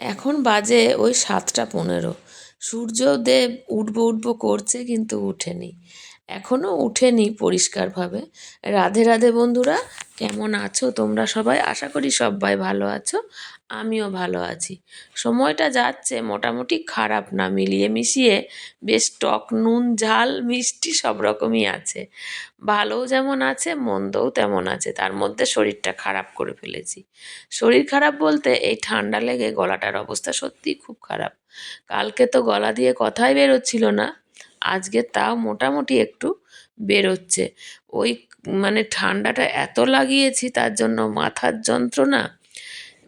এখন বাজে ওই সাতটা পনেরো। সূর্যদেব উঠবো উঠবো করছে কিন্তু উঠেনি। এখনও উঠেনি পরিষ্কারভাবে। রাধে রাধে বন্ধুরা কেমন আছো? তোমরা সবাই? আশা করি সবাই ভালো আছো। আমিও ভালো আছি। সময়টা যাচ্ছে মোটামুটি খারাপ না, মিলিয়ে মিশিয়ে বেশ টক নুন, ঝাল, মিষ্টি সব রকমই আছে। ভালোও যেমন আছে, মন্দও তেমন আছে। তার মধ্যে শরীরটা খারাপ করে ফেলেছি। শরীর খারাপ বলতে এই ঠান্ডা লেগে গলাটার অবস্থা সত্যিই খুব খারাপ। কালকে তো গলা দিয়ে কথাই বেরোচ্ছিল না। আজকে তাও মোটামুটি একটু বেরোচ্ছে। ওই মানে ঠান্ডাটা এত লাগিয়েছি তার জন্য মাথার যন্ত্রণা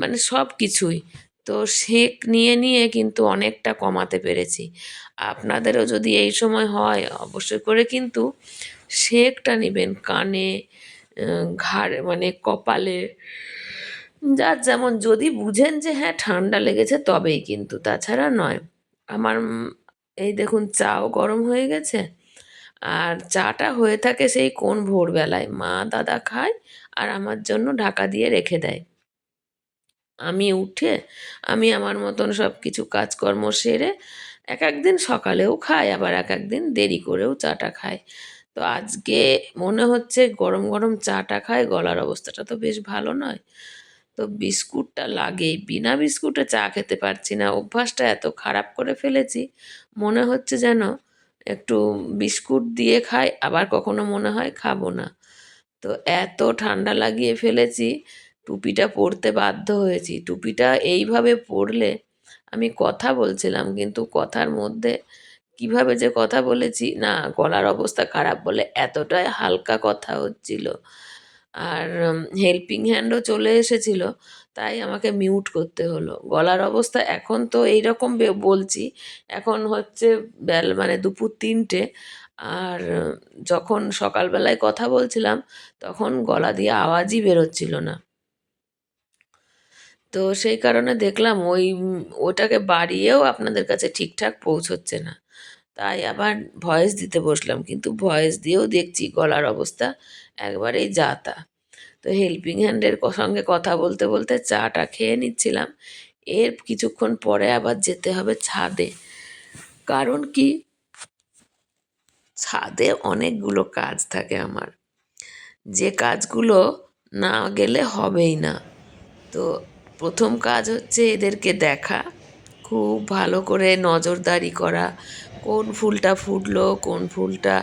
মানে সব কিছুই। তো সেঁক নিয়ে নিয়ে কিন্তু অনেকটা কমাতে পেরেছি। আপনাদেরও যদি এই সময় হয় অবশ্যই করে কিন্তু সেঁকটা নেবেন কানে ঘাড়ে মানে কপালে, যার যেমন। যদি বুঝেন যে হ্যাঁ ঠান্ডা লেগেছে তবেই কিন্তু, তাছাড়া নয়। আমার এই দেখুন, চাও গরম হয়ে গেছে। আর চাটা হয়ে থাকে সেই কোন ভোরবেলায়? মা দাদা খায় আর আমার জন্য ঢাকা দিয়ে রেখে দেয়। আমি উঠে, আমি আমার মতন সব কিছু কাজকর্ম সেরে এক একদিন সকালেও খাই, আবার এক একদিন দেরি করেও চাটা খাই। তো আজকে মনে হচ্ছে গরম গরম চাটা খায় গলার অবস্থাটা তো বেশ ভালো নয়। তো বিস্কুটটা লাগেই, বিনা বিস্কুটে চা খেতে পারছি না, অভ্যাসটা এত খারাপ করে ফেলেছি, মনে হচ্ছে যেন একটু বিস্কুট দিয়ে খাই, আবার কখনো মনে হয় খাব না। তো এত ঠান্ডা লাগিয়ে ফেলেছি, টুপিটা পরতে বাধ্য হয়েছি। টুপিটা এইভাবে পরলে আমি কথা বলছিলাম, কিন্তু কথার মধ্যে কীভাবে যে কথা বলেছি, না, গলার অবস্থা খারাপ বলে এতটাই হালকা কথা হচ্ছিল। আর হেল্পিং হ্যান্ডও চলে এসেছিল, তাই আমাকে মিউট করতে হলো। গলার অবস্থা এখন তো এই রকম বলছি, এখন হচ্ছে বেল মানে দুপুর তিনটে, আর, যখন সকালবেলায় কথা বলছিলাম, তখন গলা দিয়ে আওয়াজই বেরোচ্ছিল না। তো সেই কারণে দেখলাম ওই ওটাকে বাড়িয়েও আপনাদের কাছে ঠিকঠাক পৌঁছচ্ছে না। তাই আবার ভয়েস দিতে বসলাম, কিন্তু ভয়েস দিয়েও দেখছি গলার অবস্থা একবারেই যা তা। তো হেল্পিং হ্যান্ডের সঙ্গে কথা বলতে বলতে চাটা খেয়ে নিচ্ছিলাম। এর কিছুক্ষণ পরে আবার যেতে হবে ছাদে। কারণ কি? ছাদে অনেকগুলো কাজ থাকে আমার। যে কাজগুলো না গেলে হবেই না। তো প্রথম কাজ হচ্ছে এদেরকে দেখা, খুব ভালো করে নজরদারি করা কোন ফুলটা ফুটলো, কোন ফুলটা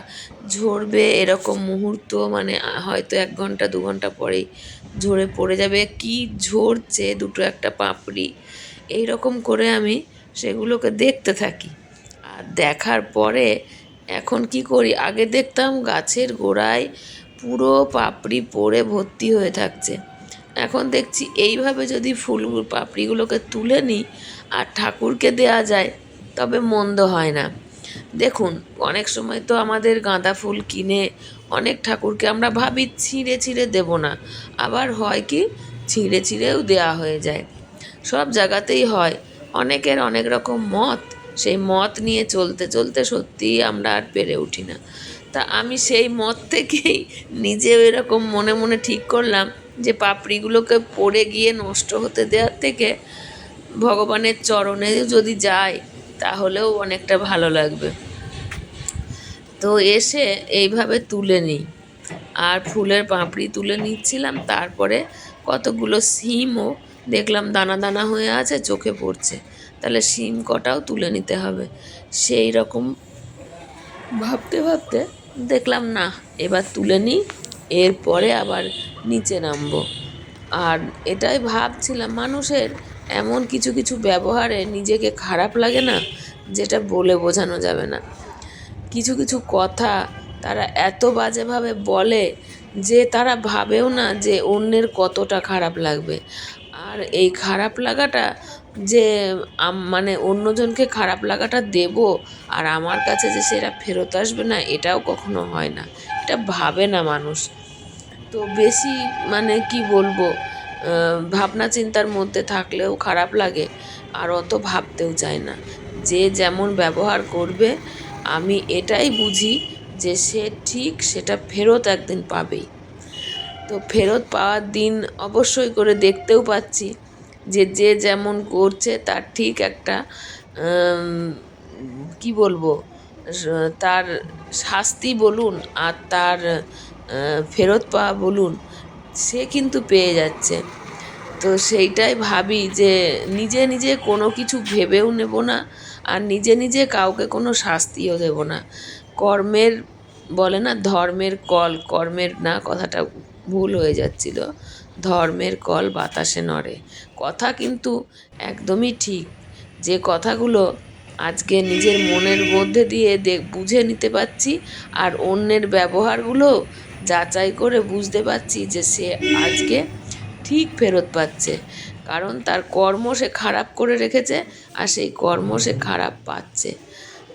ঝরবে, এরকম মুহূর্ত মানে হয়তো এক ঘণ্টা, দু ঘণ্টা পরেই ঝরে পড়ে যাবে। কি ঝরছে দুটো একটা পাপড়ি। এই রকম করে আমি সেগুলোকে দেখতে থাকি। আর দেখার পরে এখন কি করি? আগে দেখতাম গাছের গোড়ায় পুরো পাপড়ি পড়ে ভর্তি হয়ে থাকছে। এখন দেখছি এইভাবে যদি ফুল, পাপড়িগুলোকে তুলে নিই আর ঠাকুরকে দেয়া যায়, তবে মন্দ হয় না। দেখুন, অনেক সময় তো আমাদের গাঁদা ফুল কিনে অনেক ঠাকুরকে আমরা ভাবি ছিঁড়ে ছিঁড়ে দেব না। আবার হয় কি? ছিঁড়ে ছিঁড়েও দেয়া হয়ে যায়। সব জায়গাতেই হয়। অনেকের অনেক রকম মত। সেই মত নিয়ে চলতে চলতে সত্যিই আমরা আর পেরে উঠি না। তা আমি সেই মত থেকেই নিজেও এরকম মনে মনে ঠিক করলাম যে পাপড়িগুলোকে পড়ে গিয়ে নষ্ট হতে দেওয়ার থেকে ভগবানের চরণে যদি যায় তাহলেও অনেকটা ভালো লাগবে। তো এসে এইভাবে তুলে নিই। আর ফুলের পাপড়ি তুলে নিচ্ছিলাম, তারপরে কতগুলো সিমও দেখলাম দানা দানা হয়ে আছে, চোখে পড়ছে। তাহলে সিম কটাও তুলে নিতে হবে। সেই রকম ভাবতে ভাবতে দেখলাম, না, এবার তুলে নিই, এরপরে আবার নিচে নামবো। আর এটাই ভাবছিলাম মানুষের এমন কিছু কিছু ব্যবহারে নিজেকে খারাপ লাগে না, যেটা বলে বোঝানো যাবে না। কিছু কিছু কথা তারা এত বাজেভাবে বলে যে তারা ভাবেও না যে অন্যের কতটা খারাপ লাগবে। আর এই খারাপ লাগাটা যে মানে অন্যজনকে খারাপ লাগাটা দেব আর আমার কাছে যে সেটা ফেরত আসবে না, এটাও কখনো হয় না। এটা ভাবে না মানুষ। তো বেশি মানে কি বলব ভাবনা চিন্তার মধ্যে থাকলেও খারাপ লাগে, আর অত ভাবতেও চায় না। যে যেমন ব্যবহার করবে, আমি এটাই বুঝি যে সে ঠিক সেটা ফেরত একদিন পাবেই। তো ফেরত পাওয়ার দিন অবশ্যই করে দেখতেও পাচ্ছি যে যে যেমন করছে, তার ঠিক একটা কি বলব, তার শাস্তি বলুন আর তার ফেরত পাওয়া বলুন সে কিন্তু পেয়ে যাচ্ছে। তো সেইটাই ভাবি যে নিজে নিজে কোনো কিছু ভেবেও নেব না আর নিজে নিজে কাউকে কোনো শাস্তিও দেব না। কর্মের বলে না, ধর্মের কল, কর্মের না, কথাটা ভুল হয়ে যাচ্ছিল। ধর্মের কল বাতাসে নড়ে। কথা কিন্তু একদমই ঠিক। যে কথাগুলো আজকে নিজের মনের মধ্যে দিয়ে বুঝে নিতে পারছি আর অন্যের ব্যবহারগুলো যাচাই করে বুঝতে পারছি যে সে আজকে ঠিক ফেরত পাচ্ছে। কারণ তার কর্ম সে খারাপ করে রেখেছে আর সেই কর্ম সে খারাপ পাচ্ছে।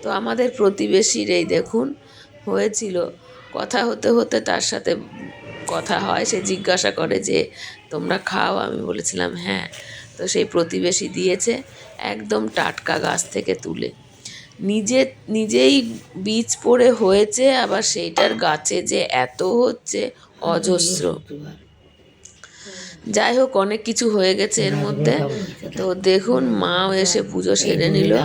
তো আমাদের প্রতিবেশীর এই দেখুন, হয়েছিল। কথা হতে হতে তার সাথে কথা হয়। সে জিজ্ঞাসা করে যে, তোমরা খাও? আমি বলেছিলাম হ্যাঁ। তো সেই প্রতিবেশী দিয়েছে একদম টাটকা গাছ থেকে তুলে। নিজে, নিজেই বীজ পড়ে হয়েছে, আবার সেইটার গাছে যে এত হচ্ছে অজস্র। যাই হোক, অনেক কিছু হয়ে গেছে এর মধ্যে। তো দেখুন, মাও এসে পুজো সেরে নিল।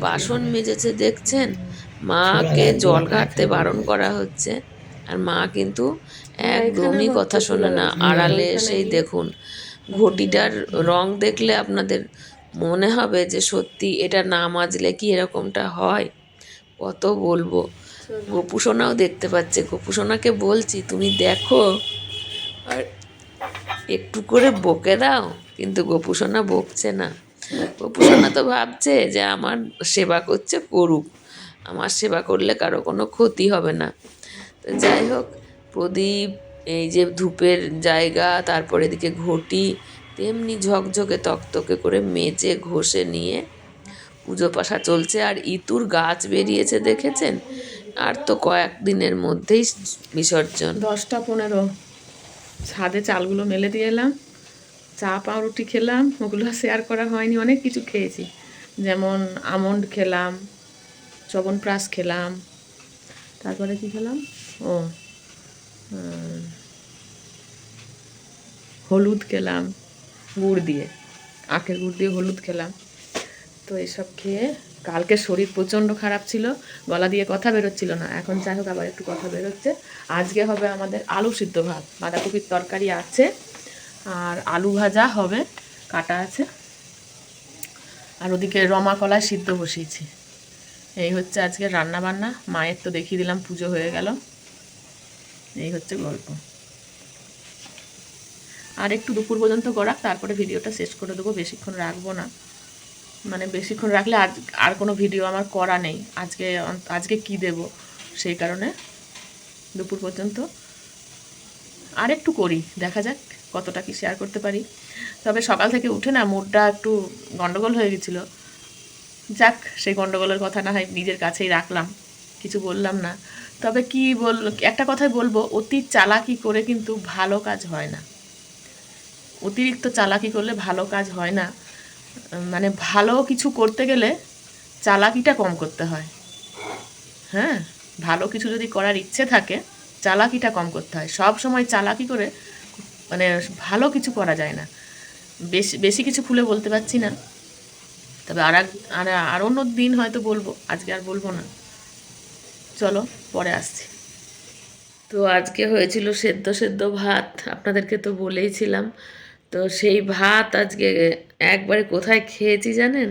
বাসন মেজেছে, দেখছেন? মাকে জল ঘাটতে বারণ করা হচ্ছে। আর মা কিন্তু একদমই কথা শোনে না। আড়ালে এসেই দেখুন, ঘটিটার রং দেখলে আপনাদের মনে হবে যে সত্যি এটা না মাজলে কি এরকমটা হয়? কত বলব? গোপুসোনাও দেখতে পাচ্ছে। গোপুসোনাকে বলছি, তুমি দেখো, আর একটু করে বকে দাও। কিন্তু গোপুসোনা বকছে না। গোপুসোনা তো ভাবছে যে আমার সেবা করছে করুক। আমার সেবা করলে কারও কোনো ক্ষতি হবে না। তো যাই হোক, প্রদীপ, এই যে ধূপের জায়গা, তারপর এদিকে ঘটি তেমনি ঝকঝকে তকতকে করে মেজে ঘষে নিয়ে পুজো পাশা চলছে। আর ইতুর গাছ বেরিয়েছে, দেখেছেন? আর তো কয়েকদিনের মধ্যেই বিসর্জন। দশটা পনেরো। ছাদে চালগুলো মেলে দিয়ে এলাম। চা পাউরুটি খেলাম, ওগুলো শেয়ার করা হয়নি, অনেক কিছু খেয়েছি। যেমন আমন্ড খেলাম চবনপ্রাশ খেলাম। তারপরে কি খেলাম? ও হলুদ খেলাম। গুড় দিয়ে, আখের গুড় দিয়ে হলুদ খেলাম। তো এসব খেয়ে কালকে শরীর প্রচণ্ড খারাপ ছিল, গলা দিয়ে কথা বেরোচ্ছিল না। এখন যাই হোক, আবার একটু কথা বেরোচ্ছে। আজকে হবে আমাদের আলু সিদ্ধ ভাত, বাঁধাকপির তরকারি আছে, আর আলু ভাজা হবে, কাটা আছে। আর ওদিকে রমা কলায় সিদ্ধ বসিয়েছি। এই হচ্ছে আজকে রান্না বান্না মায়ের তো দেখিয়ে দিলাম, পুজো হয়ে গেল। এই হচ্ছে গল্প। আর একটু দুপুর পর্যন্ত গড়াক, তারপরে ভিডিওটা শেষ করে দেবো। বেশিক্ষণ রাখব না। মানে বেশিক্ষণ রাখলে আজ আর কোনো ভিডিও আমার করা নেই। আজকে আজকে কি দেব? সেই কারণে দুপুর পর্যন্ত আর একটু করি। দেখা যাক কতটা কি শেয়ার করতে পারি। তবে সকাল থেকে উঠে না মুডটা একটু গন্ডগোল হয়ে গেছিল। যাক, সেই গন্ডগোলের কথা না হয় নিজের কাছেই রাখলাম। কিছু বললাম না। তবে কি বল একটা কথাই বলব, অতি চালাকি করে কিন্তু ভালো কাজ হয় না। অতিরিক্ত চালাকি করলে ভালো কাজ হয় না। মানে ভালো কিছু করতে গেলে চালাকিটা কম করতে হয়। হ্যাঁ ভালো কিছু যদি করার ইচ্ছে থাকে, চালাকিটা কম করতে হয়। সব সময় চালাকি করে মানে ভালো কিছু করা যায় না। বেশি বেশি কিছু খুলে বলতে পারছি না। তবে আর এক, আর আর অন্য দিন হয়তো বলব, আজকে আর বলব না। চলো, পরে আসছি। তো আজকে হয়েছিল সেদ্ধ সেদ্ধ ভাত। আপনাদেরকে তো বলেইছিলাম। তো সেই ভাত আজকে একবারে কোথায় খেয়েছি জানেন?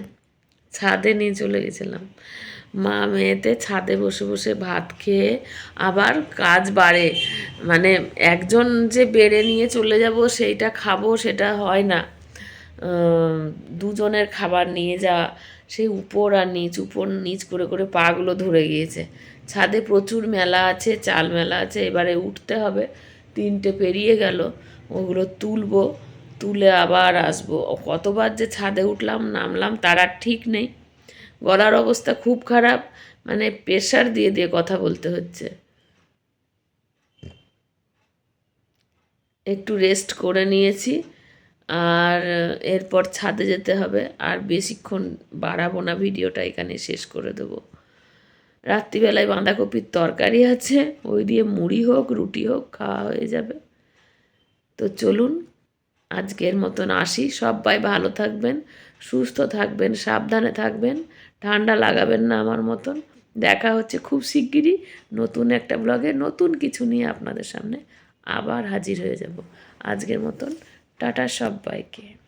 ছাদে নিয়ে চলে গেছিলাম। মা মেয়েতে ছাদে বসে বসে ভাত খেয়ে আবার কাজ বাড়ে। মানে একজন যে বেড়ে নিয়ে চলে যাব সেইটা খাব, সেটা হয় না। দুজনের খাবার নিয়ে যাওয়া সেই উপর আর নিচ, উপর নিচ করে করে পাগুলো ধরে গিয়েছে। ছাদে প্রচুর মেলা আছে, চাল মেলা আছে, এবারে উঠতে হবে। তিনটে পেরিয়ে গেল, ওগুলো তুলবো। তুলে আবার আসব। কতবার যে ছাদে উঠলাম, নামলাম, তার আর ঠিক নেই। গলার অবস্থা খুব খারাপ মানে প্রেশার দিয়ে দিয়ে কথা বলতে হচ্ছে। একটু রেস্ট করে নিয়েছি, আর এরপর ছাদে যেতে হবে। আর বেশিক্ষণ বাড়াবো না, ভিডিওটা এখানে শেষ করে দেবো। রাত্রিবেলায় বাঁধাকপির তরকারি আছে, ওই দিয়ে মুড়ি হোক, রুটি হোক, খাওয়া হয়ে যাবে। তো চলুন আজকের মতন আসি। সবাই ভালো থাকবেন, সুস্থ থাকবেন, সাবধানে থাকবেন, ঠান্ডা লাগাবেন না আমার মতন। দেখা হচ্ছে খুব শিগগিরই নতুন একটা ব্লগে নতুন কিছু নিয়ে আপনাদের সামনে আবার হাজির হয়ে যাব। আজকের মতন টাটা সবাইকে।